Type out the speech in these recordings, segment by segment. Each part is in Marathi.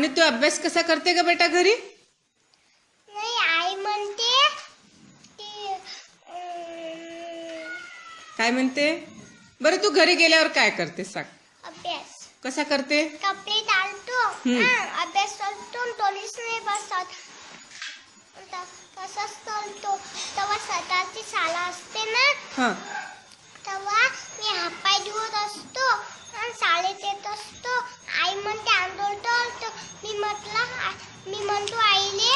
श्रावणी तू अभ्यास कसा करते का बेटा घरी? नाही आई म्हणते की अं, काय म्हणते? बरं तू घरी गेल्यावर काय करते सांग. अभ्यास. कसा करते? कपडे घालतो. हम्म. हा, अभ्यास करतो. टोलीस नाही बसत. त- तसंच करतो. तेव्हा स्वतःची शाळा असते ना हा तेव्हा मी हातपाय धुवत असतो आणि शाळेत येत असतो आई म्हणते आंघोळ टळतो मी म्हटलं आ- मी म्हणतो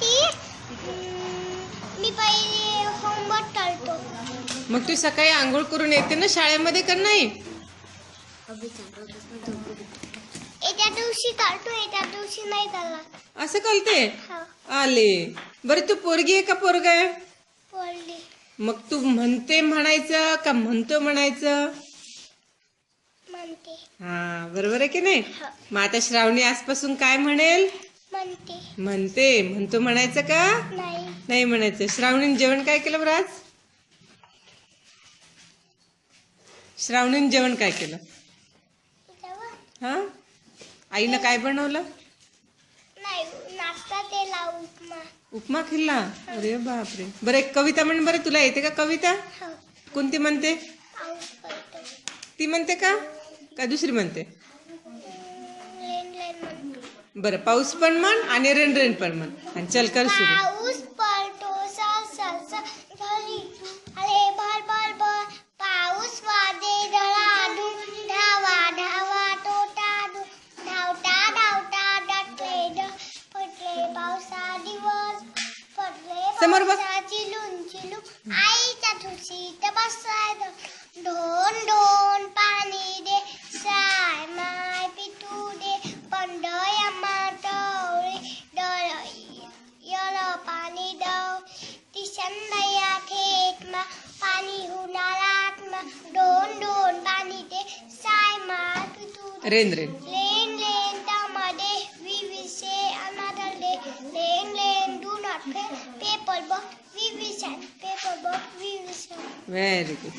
ती अं, मी पहिले होमवर्क टळतो. मग तू सकाळी आंघोळ करून येते ना शाळेमध्ये का नाही? एका दिवशी टळतो एका दिवशी नाही असं कळते हा. आले. बरं तू पोरगी आहे का पोरग आहे? बोलली मग तू म्हणते म्हणायचं का म्हणतो म्हणायचं? म्हणते. हा बरोबर आहे की नाही? मग आता श्रावणी आजपासून काय म्हणेल? म्हणते. म्हणते. म्हणतो म्हणायचं का? नाही. नाही म्हणायचं. श्रावणीने जेवण काय केलं बरं आज? श्रावणीने जेवण काय केलं? हा? आईनं काय बनवलं? नाही नाश्ता केला उपमा. उपमा खाल्ला अरे बापरे. बरं एक कविता म्हण बरं. तुला येते का कविता? हो. कोणती म्हणते? पाऊस पडतो ती म्हणते का? का दुसरी म्हणतो? बरं पाऊस पण म्हण आणि रेन रेन पण म्हण. आणि चल कर सुरू. पाऊस पडतो घरी. अरे भर भर भर. पाऊस वादे धडाधू धावा धावा तोटाडू धावता धावता डटले ड पडले पावसा दिवस. पडले समोर बघ. पावसा चिलून चिलू आईच्या ठुशीत बसायचं. ढोन ढोन पाणी दे खेत मा पाणी उन्हाळ्यात मा दोन दोन पाणी दे साय माय तू रेन रेन। लेन लेन त्यामध्ये अनादर ले lane lane do not fail paper बॉक विविसन पेपर बॉक विविसन व्हेरी गुड